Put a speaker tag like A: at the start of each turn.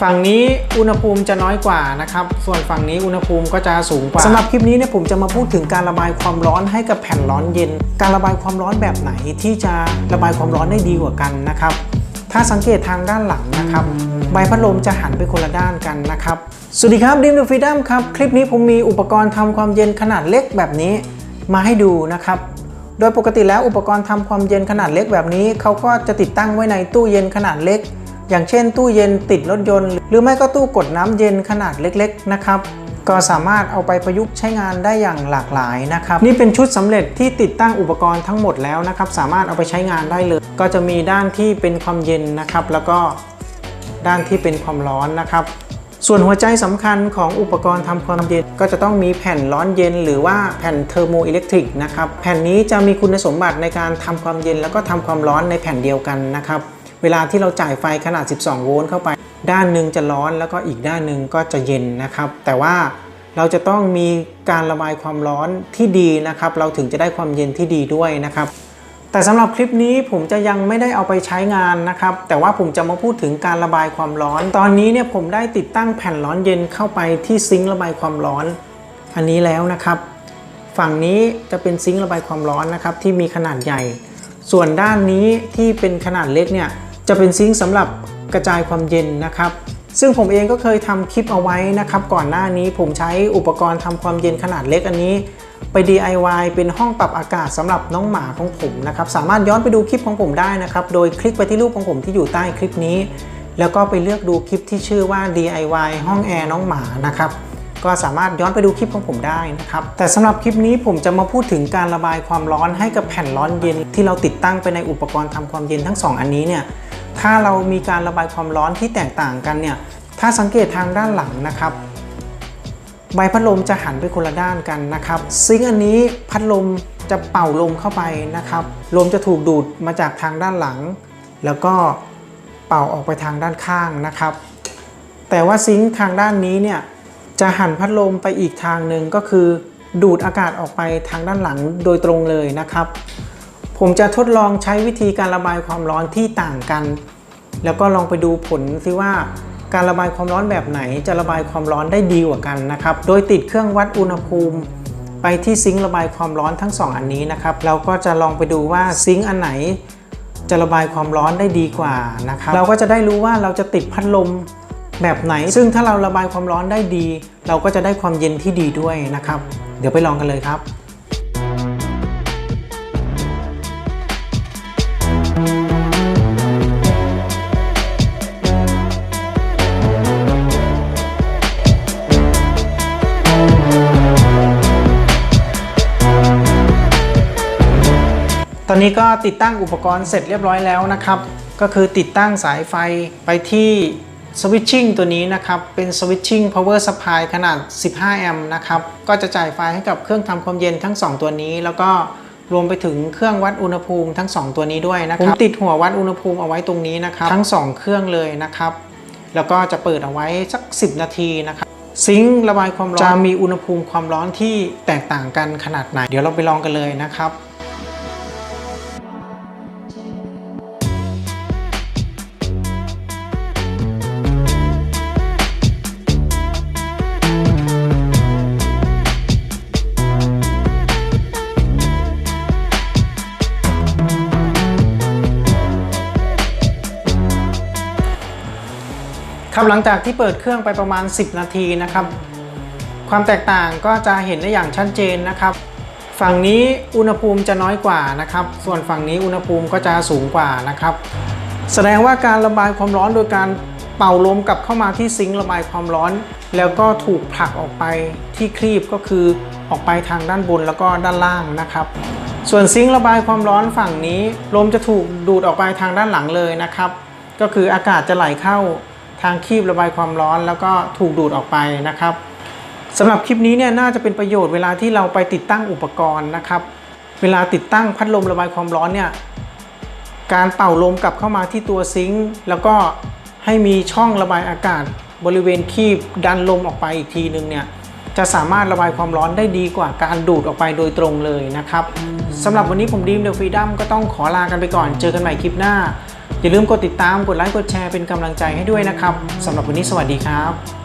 A: ฝั่งนี้อุณหภูมิจะน้อยกว่านะครับ ส่วนฝั่งนี้อุณหภูมิก็จะสูงกว่าสำหรับคลิปนี้เนี่ยผมจะมาพูดถึงการระบายความร้อนให้กับแผ่นร้อนเย็น การระบายความร้อนแบบไหนที่จะระบายความร้อนได้ดีกว่ากันนะครับ ถ้าสังเกตทางด้านหลังนะครับ ใบพัดลมจะหันไปคนละด้านกันนะครับ สวัสดีครับดิมดูฟรีดัมครับ คลิปนี้ผมมีอุปกรณ์ทำความเย็นขนาดเล็กแบบนี้มาให้ดูนะครับโดยปกติแล้วอุปกรณ์ทำความเย็นขนาดเล็กแบบนี้เขาก็จะติดตั้งไว้ในตู้เย็นขนาดเล็ก อย่างเช่นตู้เย็นติดรถยนต์ หรือไม่ก็ตู้กดน้ำเย็นขนาดเล็กๆนะครับก็สามารถเอาไปประยุกต์ใช้งานได้อย่างหลากหลายนะครับ นี่เป็นชุดสำเร็จที่ติดตั้งอุปกรณ์ทั้งหมดแล้วนะครับ สามารถเอาไปใช้งานได้เลย ก็จะมีด้านที่เป็นความเย็นนะครับ แล้วก็ด้านที่เป็นความร้อนนะครับ ส่วนหัวใจสำคัญของอุปกรณ์ทำความเย็น ก็จะต้องมีแผ่นร้อนเย็น หรือว่าแผ่นเทอร์โมอิเล็กทริกนะครับแผ่นนี้จะมีคุณสมบัติในการทำความเย็น แล้วก็ทำความร้อนในแผ่นเดียวกันนะครับ เวลาที่เราจ่ายไฟขนาด 12 โวลต์เข้าไป ด้านหนึ่งจะร้อนแล้วก็อีกด้านหนึ่งก็จะเย็นนะครับ แต่ว่าเราจะต้องมีการระบายความร้อนที่ดีนะครับ เราถึงจะได้ความเย็นที่ดีด้วยนะครับ แต่สำหรับคลิปนี้ผมจะยังไม่ได้เอาไปใช้งานนะครับ แต่ว่าผมจะมาพูดถึงการระบายความร้อน ตอนนี้เนี่ยผมได้ติดตั้งแผ่นร้อนเย็นเข้าไปที่ซิงค์ระบายความร้อน อันนี้แล้วนะครับ ฝั่งนี้จะเป็นซิงค์ระบายความร้อนนะครับที่มีขนาดใหญ่ ส่วนด้านนี้ที่เป็นขนาดเล็กเนี่ย จะเป็นซิงค์สำหรับกระจายความเย็นนะครับ ซึ่งผมเองก็เคยทำคลิปเอาไว้นะครับ ก่อนหน้านี้ผมใช้อุปกรณ์ทำความเย็นขนาดเล็กอันนี้ ไป DIY เป็นห้องปรับอากาศสำหรับน้องหมาของผมนะครับ สามารถย้อนไปดูคลิปของผมได้นะครับ โดยคลิกไปที่รูปของผมที่อยู่ใต้คลิปนี้ แล้วก็ไปเลือกดูคลิปที่ชื่อว่า DIY ห้องแอร์น้องหมานะครับก็สามารถย้อนไปดูคลิปของผมได้นะครับ แต่สำหรับคลิปนี้ผมจะมาพูดถึงการระบายความร้อนให้กับแผ่นร้อนเย็นที่เราติดตั้งไปในอุปกรณ์ทำความเย็นทั้งสองอันนี้เนี่ย ถ้าเรามีการระบายความร้อนที่แตกต่างกันเนี่ย ถ้าสังเกตทางด้านหลังนะครับ ใบพัดลมจะหันไปคนละด้านกันนะครับซิงค์อันนี้พัดลมจะเป่าลมเข้าไปนะครับ ลมจะถูกดูดมาจากทางด้านหลัง แล้วก็เป่าออกไปทางด้านข้างนะครับ แต่ว่าซิงค์ทางด้านนี้เนี่ยจะหันพัดลมไปอีกทางหนึ่งก็คือ ดูดอากาศออกไปทางด้านหลังโดยตรงเลยนะครับ ผมจะทดลองใช้วิธีการระบายความร้อนที่ต่างกัน แล้วก็ลองไปดูผลซิว่าการระบายความร้อนแบบไหนจะระบายความร้อนได้ดีกว่ากันนะครับ โดยติดเครื่องวัดอุณหภูมิ ไปที่ซิงค์ระบายความร้อนทั้งสองอันนี้นะครับ เราก็จะลองไปดูว่าซิงค์อันไหนจะระบายความร้อนได้ดีกว่านะครับ เราก็จะได้รู้ว่าเราจะติดพัดลมแบบไหน ซึ่งถ้าเราระบายความร้อนได้ดี เราก็จะได้ความเย็นที่ดีด้วยนะครับ เดี๋ยวไปลองกันเลยครับ ตอนนี้ก็ติดตั้งอุปกรณ์เสร็จเรียบร้อยแล้วนะครับ ก็คือติดตั้งสายไฟไปที่สวิตชิ่งตัวนี้นะครับ เป็นสวิตชิ่ง power supply ขนาด 15 แอมป์นะครับ ก็จะจ่ายไฟให้กับเครื่องทำความเย็นทั้ง 2 ตัวนี้ แล้วก็รวมไปถึงเครื่องวัดอุณหภูมิทั้ง 2 ตัวนี้ด้วยนะครับ ผมติดหัววัดอุณหภูมิเอาไว้ตรงนี้นะครับ ทั้ง 2 เครื่องเลยนะครับ แล้วก็จะเปิดเอาไว้สัก 10 นาทีนะครับ ซิงค์ระบายความร้อน จะมีอุณหภูมิความร้อนที่แตกต่างกันขนาดไหน เดี๋ยวเราไปลองกันเลยนะครับ ครับหลังจากที่เปิดเครื่องไปประมาณ 10 นาทีนะครับ ความแตกต่างก็จะเห็นได้อย่างชัดเจนนะครับ ฝั่งนี้อุณหภูมิจะน้อยกว่านะครับ ส่วนฝั่งนี้อุณหภูมิก็จะสูงกว่านะครับ แสดงว่าการระบายความร้อนโดยการเป่าลมกลับเข้ามาที่ซิงค์ระบายความร้อน แล้วก็ถูกผลักออกไปที่ครีบก็คือออกไปทางด้านบนแล้วก็ด้านล่างนะครับ ส่วนซิงค์ระบายความร้อนฝั่งนี้ ลมจะถูกดูดออกไปทางด้านหลังเลยนะครับ ก็คืออากาศจะไหลเข้า ทางคีบระบายความร้อน แล้วก็ถูกดูดออกไปนะครับสำหรับคลิปนี้เนี่ยน่าจะเป็นประโยชน์เวลาที่เราไปติดตั้งอุปกรณ์นะครับ เวลาติดตั้งพัดลมระบายความร้อนเนี่ยการเป่าลมกลับเข้ามาที่ตัวซิงค์แล้วก็ให้มีช่องระบายอากาศ บริเวณคีบดันลมออกไปอีกทีนึงเนี่ยจะสามารถระบายความร้อนได้ดีกว่าการดูดออกไปโดยตรงเลยนะครับสำหรับวันนี้ผมดีมเดอะฟรีดัมก็ต้องขอลากันไปก่อน เจอกันใหม่คลิปหน้า อย่าลืมกดติดตามกดไลค์กดแชร์เป็นกำลังใจให้ด้วยนะครับสำหรับวันนี้สวัสดีครับ